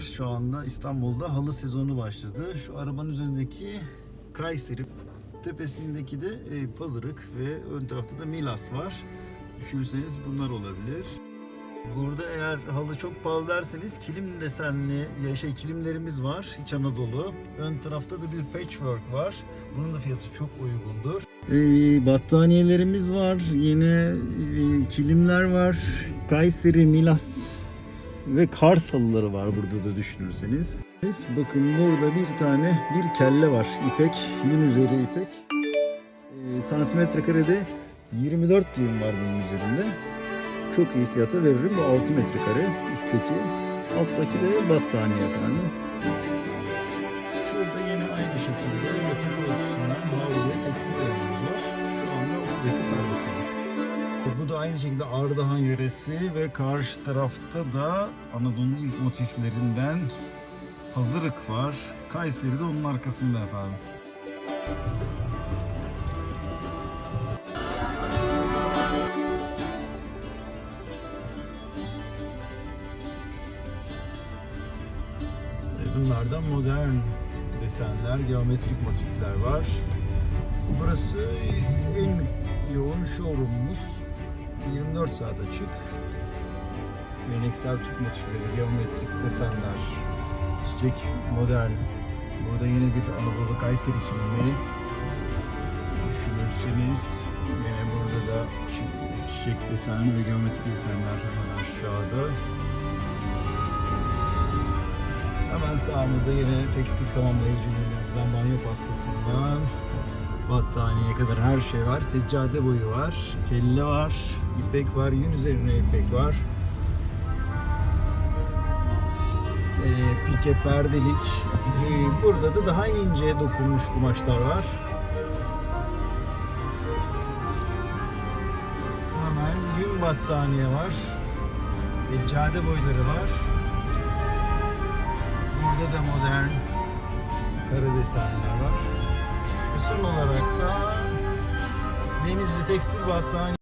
Merhabalar. Şu anda İstanbul'da halı sezonu başladı. Şu arabanın üzerindeki Kayseri, tepesindeki de e, Pazırık ve ön tarafta da Milas var. Düşünürseniz bunlar olabilir. Burada eğer halı çok pahalı derseniz kilim desenli ya şey kilimlerimiz var İç Anadolu. Ön tarafta da bir patchwork var. Bunun da fiyatı çok uygundur. Ee, battaniyelerimiz var. Yine e, kilimler var. Kayseri, Milas ve Kars halıları var burada da düşünürseniz. Bakın burada bir tane bir kelle var. İpek, yün üzeri ipek. Ee, santimetre karede 24 düğüm var bunun üzerinde. Çok iyi fiyata veririm. Bu 6 metrekare üstteki. Alttaki de battaniye efendim. Aynı şekilde Ardahan yöresi ve karşı tarafta da Anadolu'nun ilk motiflerinden Hazırık var. Kayseri de onun arkasında efendim. E, Bunlardan modern desenler, geometrik motifler var. Burası en yoğun showroomumuz. 24 saat açık. Geleneksel Türk motifleri, geometrik desenler, çiçek modern. Burada yine bir Anadolu Kayseri filmi. Düşünürseniz yine burada da çi- çiçek desenli ve geometrik desenler hemen aşağıda. Hemen sağımızda yine tekstil tamamlayıcı ürünlerimizden, banyo paspasından battaniyeye kadar her şey var. Seccade boyu var, kelle var, ipek var, yün üzerine ipek var. Ee, pike perdelik. Ee, burada da daha ince dokunmuş kumaşlar var. Hemen yün battaniye var. Seccade boyları var. Burada da modern kara desenler var. Ve olarak denizli tekstil battaniye